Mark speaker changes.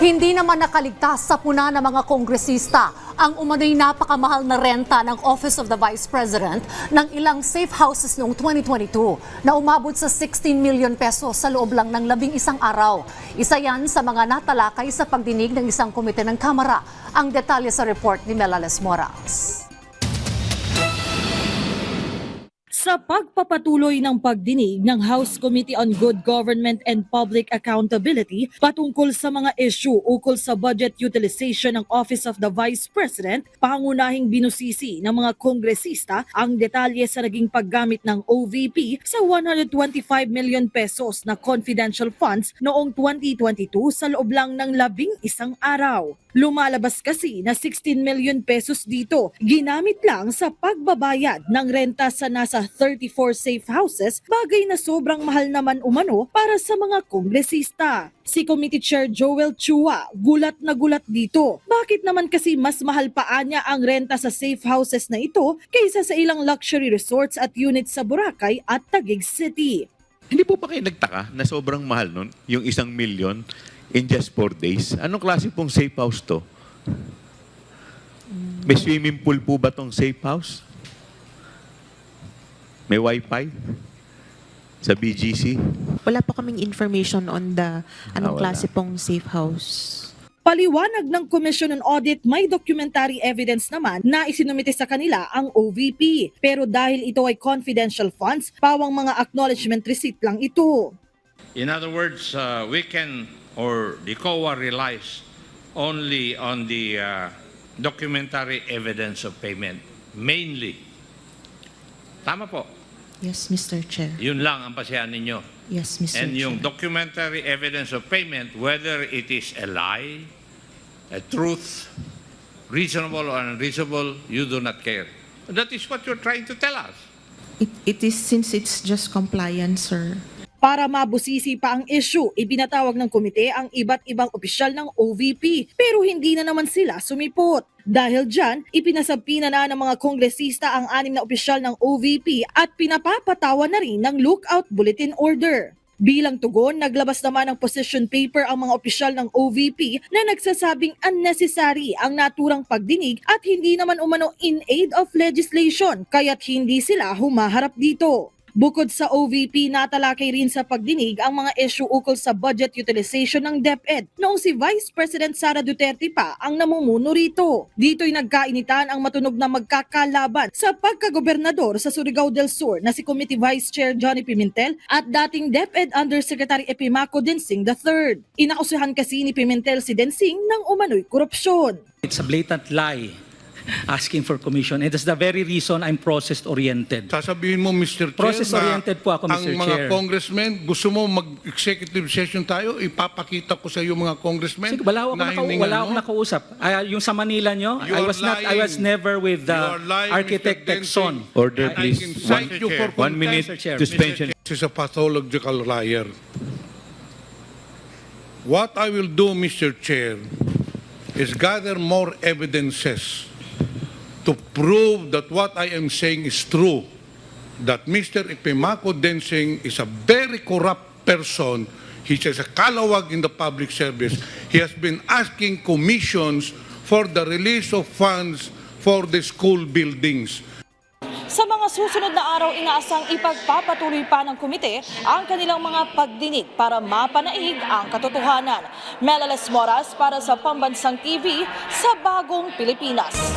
Speaker 1: Hindi naman nakaligtas sa puna ng mga kongresista ang umano'y napakamahal na renta ng Office of the Vice President ng ilang safe houses noong 2022 na umabot sa 16 million pesos sa loob lang ng labing isang araw. Isa yan sa mga natalakay sa pagdinig ng isang komite ng Kamara. Ang detalye sa report ni Melales Morales.
Speaker 2: Sa pagpapatuloy ng pagdinig ng House Committee on Good Government and Public Accountability patungkol sa mga issue ukol sa budget utilization ng Office of the Vice President, pangunahing binusisi ng mga kongresista ang detalye sa naging paggamit ng OVP sa 125 million pesos na confidential funds noong 2022 sa loob lang ng labing isang araw. Lumalabas kasi na 16 million pesos dito ginamit lang sa pagbabayad ng renta sa nasa 34 safe houses, bagay na sobrang mahal naman umano para sa mga kongresista. Si Committee Chair Joel Chua gulat na gulat dito. Bakit naman kasi mas mahal pa niya ang renta sa safe houses na ito kaysa sa ilang luxury resorts at units sa Boracay at Taguig City?
Speaker 3: Hindi po ba kayo nagtaka na sobrang mahal nun, yung isang million in just four days? Anong klase pong safe house to? May swimming pool po ba tong safe house? May wifi? Sa BGC?
Speaker 4: Wala po kaming information on the anong
Speaker 3: Ah, wala.
Speaker 4: klase pong safe house.
Speaker 2: Paliwanag ng Commission on Audit, may documentary evidence naman na isinumite sa kanila ang OVP. Pero dahil ito ay confidential funds, pawang mga acknowledgement receipt lang ito.
Speaker 5: In other words, uh, we can, or the COA relies only on the uh, documentary evidence of payment, mainly. Tama po.
Speaker 4: Yes, Mr. Chair.
Speaker 5: Yun lang ang pasihan ninyo.
Speaker 4: Yes, Mr.
Speaker 5: And yung
Speaker 4: Chair.
Speaker 5: documentary evidence of payment, whether it is a lie, a truth, reasonable or unreasonable, you do not care. That is what you're trying to tell us.
Speaker 4: It, it is since it's just compliance, sir.
Speaker 2: Para mabusisi pa ang issue, ibinatawag ng komite ang iba't ibang opisyal ng OVP pero hindi na naman sila sumipot. Dahil dyan, ipinasabpina na ng mga kongresista ang anim na opisyal ng OVP at pinapapatawa na rin ng lookout bulletin order. Bilang tugon, naglabas naman ng position paper ang mga opisyal ng OVP na nagsasabing unnecessary ang naturang pagdinig at hindi naman umano in aid of legislation kaya't hindi sila humaharap dito. Bukod sa OVP, natalakay rin sa pagdinig ang mga issue ukol sa budget utilization ng DepEd noong si Vice President Sara Duterte pa ang namumuno rito. Dito'y nagkainitan ang matunog na magkakalaban sa pagkagobernador sa Surigao del Sur na si Committee Vice Chair Johnny Pimentel at dating DepEd Undersecretary Epimaco Densing III. Inakusahan kasi ni Pimentel si Densing ng umano'y korupsyon.
Speaker 6: It's a blatant lie asking for commission. And that's the very reason I'm process-oriented.
Speaker 7: Sasabihin mo, Mr. Chair,
Speaker 6: Process-oriented
Speaker 7: na
Speaker 6: po ako, Mr.
Speaker 7: ang mga
Speaker 6: Chair.
Speaker 7: congressmen, gusto mo mag-executive session tayo, ipapakita ko sa iyo mga congressmen.
Speaker 6: Sige, wala akong,
Speaker 7: na
Speaker 6: nakau- wala akong nakausap. Ah, yung sa Manila nyo,
Speaker 7: You
Speaker 6: I
Speaker 7: are
Speaker 6: was not I was never with the
Speaker 7: You are lying,
Speaker 6: architect
Speaker 7: Mr.
Speaker 6: Texon.
Speaker 3: Order,
Speaker 7: I
Speaker 3: please.
Speaker 7: can
Speaker 3: One,
Speaker 7: cite you for
Speaker 3: one
Speaker 7: contempt.
Speaker 3: minute
Speaker 6: Mr. Chair.
Speaker 3: suspension.
Speaker 7: This is a pathological liar. What I will do, Mr. Chair, is gather more evidences to prove that what I am saying is true. That Mr. Epimaco Densing is a very corrupt person. He is a kalawag in the public service. He has been asking commissions for the release of funds for the school buildings.
Speaker 2: Sa mga susunod na araw, inaasang ipagpapatuloy pa ng komite ang kanilang mga pagdinig para mapanaig ang katotohanan. Melales Moras para sa Pambansang TV sa Bagong Pilipinas.